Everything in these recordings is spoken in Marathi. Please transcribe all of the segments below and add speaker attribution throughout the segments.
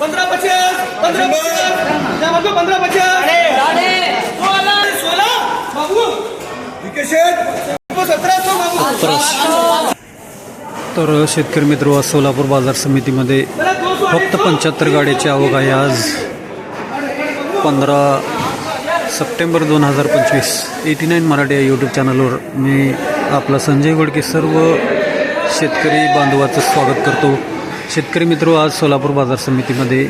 Speaker 1: पंधरा पचास पंधरा पचास त्या बाजू पंधरा पचास सोळा सोळा. बाबू. सतराशे बाबू
Speaker 2: तर शेतकरी मित्र आज सोलापूर बाजार समितीमध्ये फक्त पंच्याहत्तर गाड्याची आवक आहे आज. पंधरा सप्टेंबर दोन हजार पंचवीस. एटी नाईन मराठी या यूट्यूब चॅनलवर मी आपला संजय गोडके सर्व शेतकरी बांधवाचं स्वागत करतो. शेतकरी मित्र आज सोलापूर बाजार समितीमध्ये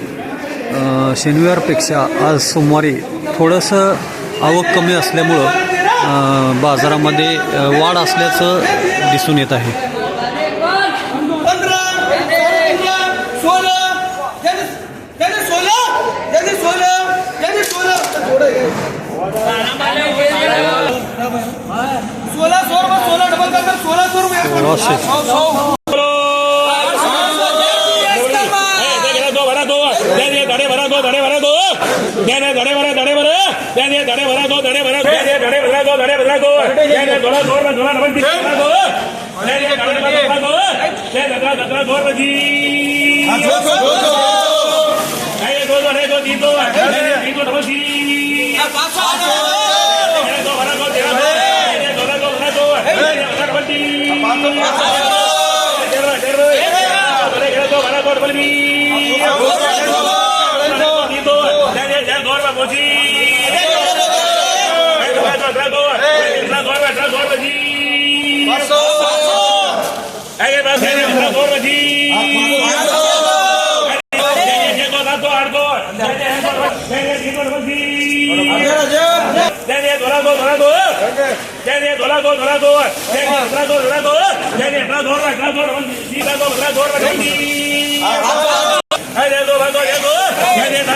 Speaker 2: शनिवारपेक्षा आज सोमवारी थोडंसं आवक कमी असल्यामुळं बाजारामध्ये वाढ असल्याचं दिसून येत आहे
Speaker 1: सोळा सोळा
Speaker 3: ધડે ભરા દો બે ને ધડે ભરા ધડે ભરા બે ને ધડે ભરા દો ધડે ભરા બે ને ધડે ભરા દો ધડે ભરા દો બે ને ધોળા ધોળ ને ધોળા નવનથી ભરા દો બે ને ધડે ભરા દો બે ને ધડે ધડે ધોળ પછી આ જો જો જો જો આ જો જો રે જો દીતો દીતો પછી આ પાછા દો ભરા દો ધડે ભરા દો ભરા દો બે ને ધડે ભરા દો પાછો પાછો ધડે ધડે ધડે ધડે ધડે ધડે ધડે ધડે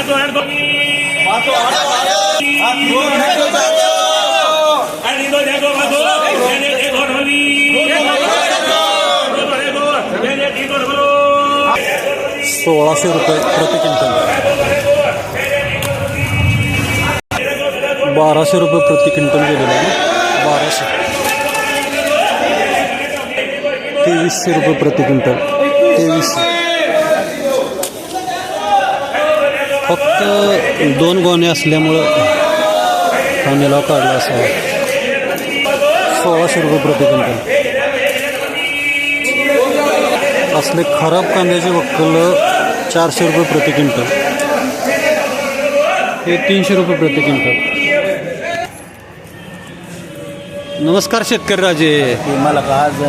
Speaker 3: ધોરા ધોર
Speaker 2: सोळाशे रुपये प्रति क्विंटल. बाराशे रुपये प्रति क्विंटल गेलेलं आहे बाराशे. तेवीसशे रुपये प्रति क्विंटल. तेवीसशे. फक्त दोन गोणे असल्यामुळं हा निलाव काढला असावा सोळाशे रुपये प्रति क्विंटल. असले खराब कांद्याचे वक्कल चारशे रुपये प्रति क्विंटल. हे तीनशे रुपये प्रति क्विंटल. नमस्कार शेतकरी राजे.
Speaker 4: मला का आज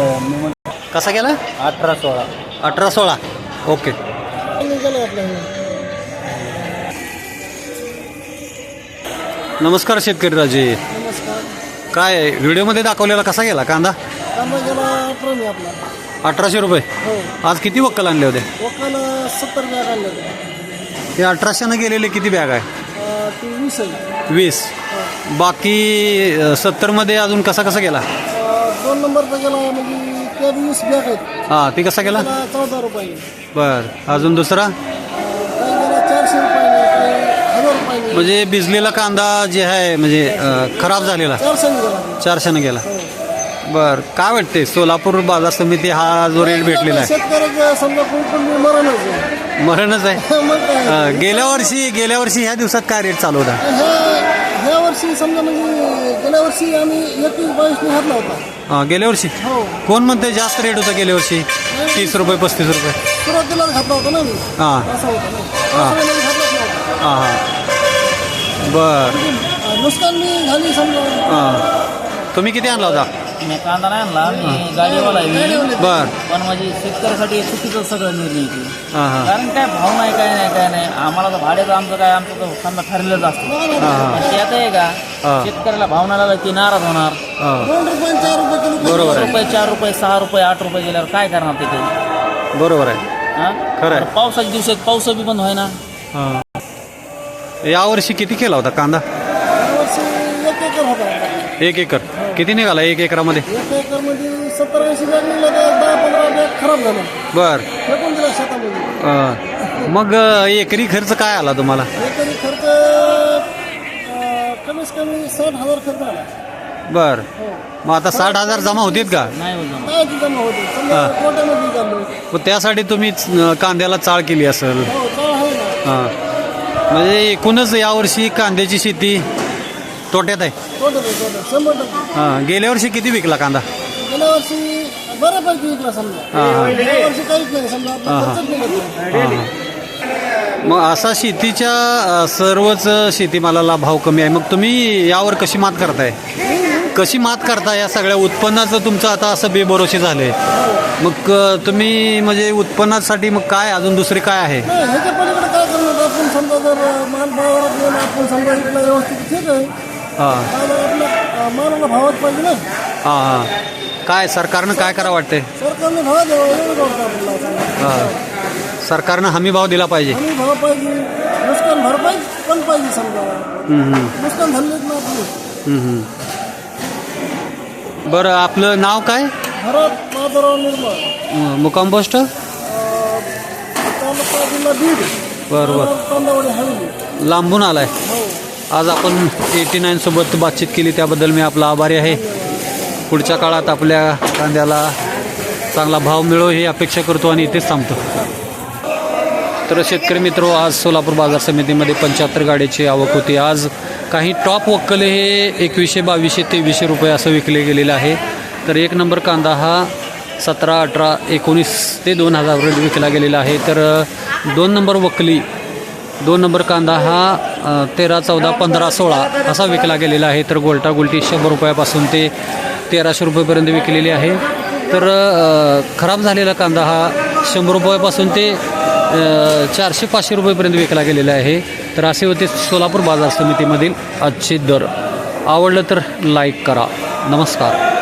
Speaker 2: कसा गेला
Speaker 4: अठरा सोळा.
Speaker 2: अठरा सोळा. ओके. नमस्कार शेतकरी राजे काय व्हिडिओमध्ये दाखवलेला कसा गेला कांदा?
Speaker 5: कांदा गेला अठरा मी आपला.
Speaker 2: अठराशे रुपये.
Speaker 5: हो.
Speaker 2: आज किती वक्कल आणले होते?
Speaker 5: वकाला सत्तर बॅग आणले होते.
Speaker 2: हे अठराशेनं गेलेले किती बॅग आहे?
Speaker 5: अं, ती वीस आहे.
Speaker 2: वीस. बाकी अ, सत्तरमध्ये अजून कसा कसा गेला?
Speaker 5: अं, दोन नंबरचा गेला म्हणजे त्या बी वीस बॅग आहेत.
Speaker 2: हां ती कसा गेला?
Speaker 5: त्याला चौदा रुपये
Speaker 2: बर. अजून दुसरा? म्हणजे भिजलेला कांदा जे आहे म्हणजे अ, खराब झालेला. चारशेनं गेला. बर काय वाटते सोलापूर बाजार समिती हा जो रेट भेटलेला आहे.
Speaker 5: शेतकऱ्याचं समजा कुंकुंडी मरणच आहे.
Speaker 2: मरणच आहे.
Speaker 5: मग काय?
Speaker 2: अ, गेल्या वर्षी गेल्या वर्षी ह्या दिवसात काय रेट चालू होता?
Speaker 5: ह्या ह्या वर्षी समजा म्हणजे गेल्या वर्षी आम्ही एकवीस बावीसने घातला होता.
Speaker 2: अ, गेल्या वर्षी?
Speaker 5: हो.
Speaker 2: कोण म्हणते जास्त रेट होता गेल्या वर्षी? तीस रुपये पस्तीस रुपये.
Speaker 5: सुरुवातीला घातला होता ना मी
Speaker 2: हां.
Speaker 5: असं होतं ना. पावसाळ्यामध्ये घातलाच नव्हता
Speaker 2: हां हां. बर.
Speaker 5: नुकसान मी झाली समजा.
Speaker 2: हां. तुम्ही किती आणला होता?
Speaker 4: मी कांदा नाही आणला मी गाडीवाला आहे मी.
Speaker 2: बर.
Speaker 4: पण माझी शेतकऱ्यासाठी चुकीचं सगळं निर्णय ते.
Speaker 2: हां हां.
Speaker 4: कारण काय भाव नाही काय नाही काय नाही. आम्हाला तर भाड्याचं आमचं काय आमचं तर कांदा ठरलेलंच असतं.
Speaker 2: हां
Speaker 4: पण त्यात आहे का
Speaker 2: हां.
Speaker 4: शेतकऱ्याला भाव नाही लागला की नाराज होणार.
Speaker 2: हां.
Speaker 5: दोन रुपये आणि चार रुपये किलो
Speaker 2: बरोबर आहे.
Speaker 4: रुपये चार रुपये सहा रुपये आठ रुपये गेल्यावर काय करणार ते ते
Speaker 2: बरोबर आहे.
Speaker 4: हा?
Speaker 2: खरं आहे.
Speaker 4: पावसाच्या दिवसात पाऊस बी बंद व्हायना
Speaker 2: हां. यावर्षी किती केला होता कांदा?
Speaker 5: यावर्षी एक एकर होता
Speaker 2: एक एकर. किती निघाला एक एकरामध्ये?
Speaker 5: एक एकरमध्ये सत्तर ऐंशी बॅग निघलं तर दहा पंधरा बॅग खराब झालं.
Speaker 2: बर.
Speaker 5: फेकून दिला शेतामध्ये.
Speaker 2: अं, मग अं, एकरी खर्च काय आला तुम्हाला?
Speaker 5: एकरी खर्च अं, कमीत कमी साठ हजार खर्च आला.
Speaker 2: बर. मग आता साठ हजार जमा होतील का?
Speaker 4: नाही होत जमा.
Speaker 5: काय ती जमा होते. समजा कोट्यामध्ये चाललो
Speaker 2: मग त्यासाठी तुम्ही अं, कांद्याला चाळ केली असेल.
Speaker 5: हो काय आहे ना.
Speaker 2: हां. म्हणजे एकूणच यावर्षी कांद्याची शेती तोट्यात आहे.
Speaker 5: शंभर टक्के.
Speaker 2: हां गेल्या वर्षी किती विकला कांदा?
Speaker 5: गेल्या वर्षी बऱ्यापैकी विकला समजा.
Speaker 2: हां हां.
Speaker 5: गेल्या वर्षी काहीच नाही समजा. आपलं
Speaker 2: हा, हा.
Speaker 5: खर्चच निघत नाही
Speaker 2: हां. मग असा शेतीच्या अं, सर्वच शेतीमालाला भाव कमी आहे. मग तुम्ही यावर कशी मात करताय? कशी मात करताय या सगळ्या उत्पन्नाचं? तुमचं आता असं बेभरोशी झालंय. मग अं, तुम्ही म्हणजे उत्पन्नासाठी मग काय अजून दुसरे काय आहे?
Speaker 5: नाही ह्याच्या पलीकडे जर माल भावात गेला आपण समजा व्यवस्थित ठीक आहे.
Speaker 2: हां.
Speaker 5: मालाला भावात पाहिजे ना.
Speaker 2: हां हां. काय सरकारनं काय करा वाटतंय?
Speaker 5: सरकारने भाव द्यावा एवढं वाटतं आपल्याला
Speaker 2: हां. सरकारनं हमी भाव दिला पाहिजे.
Speaker 5: हमी भाव पाहिजे. नुकसान भरपाई पण पाहिजे समजा.
Speaker 2: हम्म, हम्म,
Speaker 5: नुकसान झालेच ना आपली.
Speaker 2: हम्म, हम्म. बरं आपलं नाव काय?
Speaker 5: घरात बाजारावर निर्माण
Speaker 2: अं, मुक्काम पोस्ट?
Speaker 5: तालुका जिल्हा बीड.
Speaker 2: बरं बरं लांबून आलाय. आज आपण एटी नाईन सोबत बातचीत केली त्याबद्दल मी आपला आभारी आहे. पुढच्या काळात आपल्या कांद्याला चांगला भाव मिळो ही अपेक्षा करतो आणि इथेच थांबतो. तर शेतकरी मित्र आज सोलापूर बाजार समितीमध्ये पंच्याहत्तर गाडीची आवक होती. आज काही टॉप वक्कले हे एकवीसशे बावीसशे तेवीसशे रुपये असं विकले गेलेलं आहे. तर एक नंबर कांदा हा सतरा अठरा एकोणीस ते दोन हजार विकला गेलेला आहे. तर दोन नंबर वकली दोन नंबर कांदा हा तेरा चौदा पंधरा सोळा असा विकला गेलेला आहे. तर गोल्टा गोल्टी शंभर रुपयापासून ते तेराशे रुपयेपर्यंत विकलेली आहे. तर खराब झालेला कांदा हा शंभर रुपयापासून ते चारशे पाचशे रुपयेपर्यंत विकला गेलेला आहे. तर असे होते सोलापूर बाजार समितीमधील आजचे दर. आवडलं तर लाईक करा. नमस्कार.